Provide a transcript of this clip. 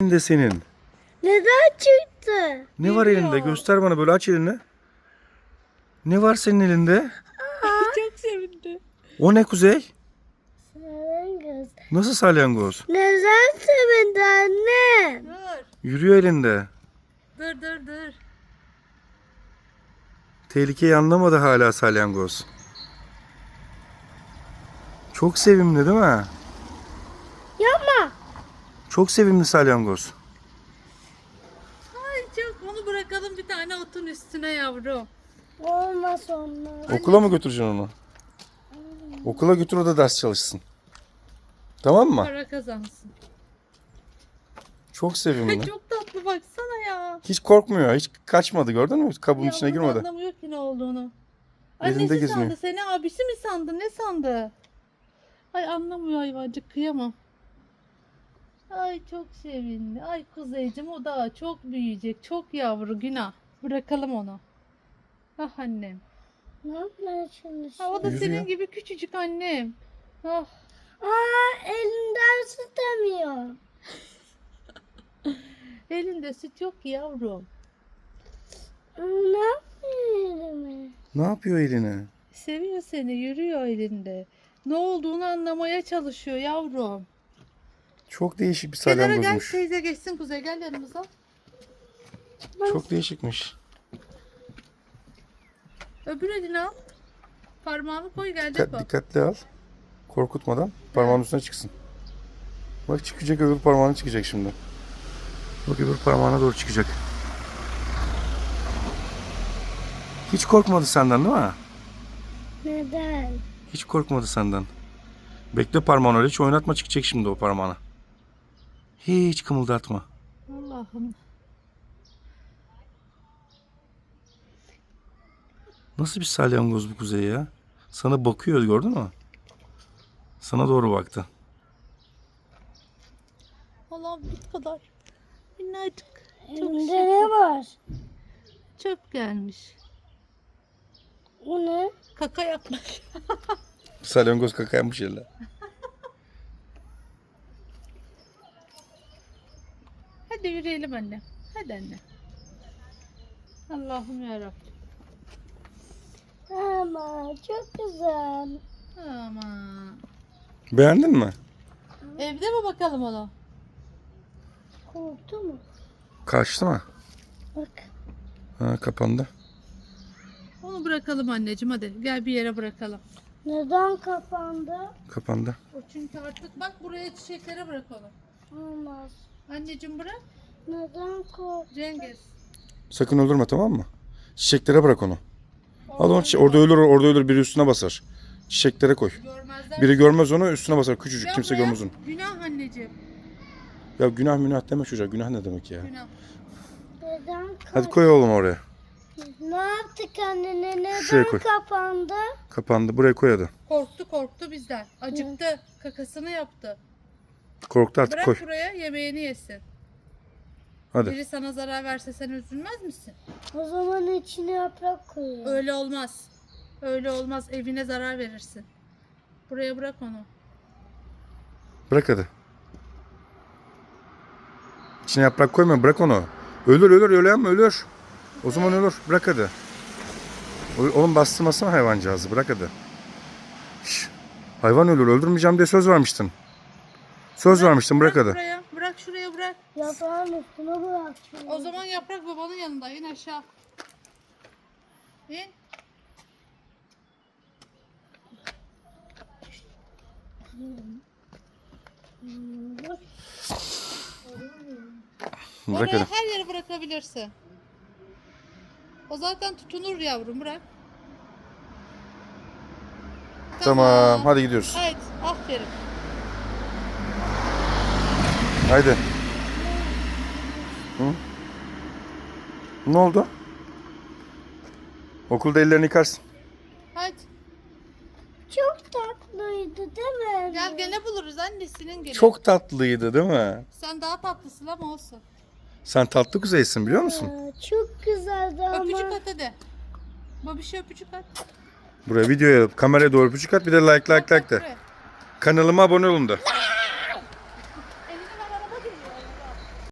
elinde senin? Neden çıktı? Ne var Bilmiyorum. elinde? Göster bana böyle aç elini. Ne var senin elinde? Çok sevindi. O ne Kuzey? Salyangoz. Nasıl salyangoz? Neden sevindi anne? Dur. Yürüyor elinde. Dur dur dur. Tehlikeyi anlamadı hala salyangoz. Çok sevimli değil mi? Çok sevimli salyangoz. Ay çok onu bırakalım bir tane otun üstüne yavrum. Olmaz onlar. Okula mı götüreceksin onu? Okula götür o da ders çalışsın. Tamam mı? Para kazansın. Çok sevimli. çok tatlı baksana ya. Hiç korkmuyor. Hiç kaçmadı gördün mü? Kabuğun Ya içine girmedi. Anlamıyor ki ne olduğunu. Elinde Annesi geziniyor. sandı seni abisi mi sandı ne sandı? Ay anlamıyor hayvancık kıyamam. Ay çok sevindi. Ay kuzeycim o daha çok büyüyecek. Çok yavru günah. Bırakalım onu. Ah annem. Ne yapmaya çalışıyor? Ha, o da Yürü senin ya. gibi küçücük annem. Ah. Aa elinden tutamıyor. Elinde süt yok ki yavrum. Ne yapıyor elime? Ne yapıyor eline? Seviyor seni, yürüyor elinde. Ne olduğunu anlamaya çalışıyor yavrum. Çok değişik bir Kenara gel salyangozmuş. teyze geçsin Kuzey gel yanımıza. Çok değişikmiş. Öbür elini al. Parmağını koy gel Dikkat, depo. dikkatli al. Korkutmadan parmağın üstüne çıksın. Bak çıkacak öbür parmağına çıkacak şimdi. Bak öbür parmağına doğru çıkacak. Hiç korkmadı senden değil mi? Neden? Hiç korkmadı senden. Bekle parmağını öyle hiç oynatma çıkacak şimdi o parmağına. Hiç kımıldatma. Allah'ım. Nasıl bir salyangoz bu kuzey ya? Sana bakıyor gördün mü? Sana doğru baktı. Allah'ım bir kadar. Minnacık. Elimde ne var? Çöp gelmiş. Bu ne? Kaka yapmış. Salyangoz kaka yapmış yerler. Hadi yürüyelim anne. Hadi anne. Allah'ım yarabbim. Ama çok güzel. Aman. Beğendin mi? Evde mi bakalım ona? Korktu mu? Kaçtı mı? Bak. Ha kapandı. Onu bırakalım anneciğim hadi. Gel bir yere bırakalım. Neden kapandı? Kapandı. O çünkü artık bak buraya çiçeklere bırak onu. Olmaz. Anneciğim bırak. Neden korktu? Cengiz. Sakın öldürme tamam mı? Çiçeklere bırak onu. Al onu çi- orada ölür orada ölür biri üstüne basar. Çiçeklere koy. Görmezler. Biri görmez onu üstüne basar küçücük kimse buraya. görmez onu. Günah anneciğim. Ya günah münah deme çocuğa günah ne demek ya. Günah. Neden Hadi kapandı? koy oğlum oraya. Ne yaptık annene? Neden Şuraya koy. kapandı? Kapandı buraya koy hadi. Korktu korktu bizden. Acıktı. Kakasını yaptı. Korktu artık Bırak koy. buraya yemeğini yesin. Hadi. Biri sana zarar verse sen üzülmez misin? O zaman içine yaprak koyuyor. Öyle olmaz. Öyle olmaz. Evine zarar verirsin. Buraya bırak onu. Bırak hadi. İçine yaprak koyma bırak onu. Ölür ölür öyle yapma ölür. O zaman ölür. Bırak hadi. O- Oğlum bastırmasana hayvancağızı bırak hadi. Şş, Hayvan ölür öldürmeyeceğim diye söz vermiştin. Söz vermiştin bırak hadi. Buraya. Bırak şuraya bırak. Yaprağın üstüne bırak. şunu. O zaman yaprak babanın yanında. İn aşağı. İn. Bırak Oraya hadi. her yere bırakabilirsin. O zaten tutunur yavrum bırak. Tamam hadi gidiyoruz. Haydi aferin. Haydi. Hı? Ne oldu? Okulda ellerini yıkarsın. Haydi. Çok tatlıydı değil mi? Gel gene buluruz annesinin gene. Çok tatlıydı değil mi? Sen daha tatlısın ama olsun. Sen tatlı kuzeysin biliyor musun? Aa, Çok güzeldi ama. Öpücük at hadi. Babişe öpücük at. Buraya videoya kameraya doğru öpücük at bir de like like like de. Kanalıma abone olun da.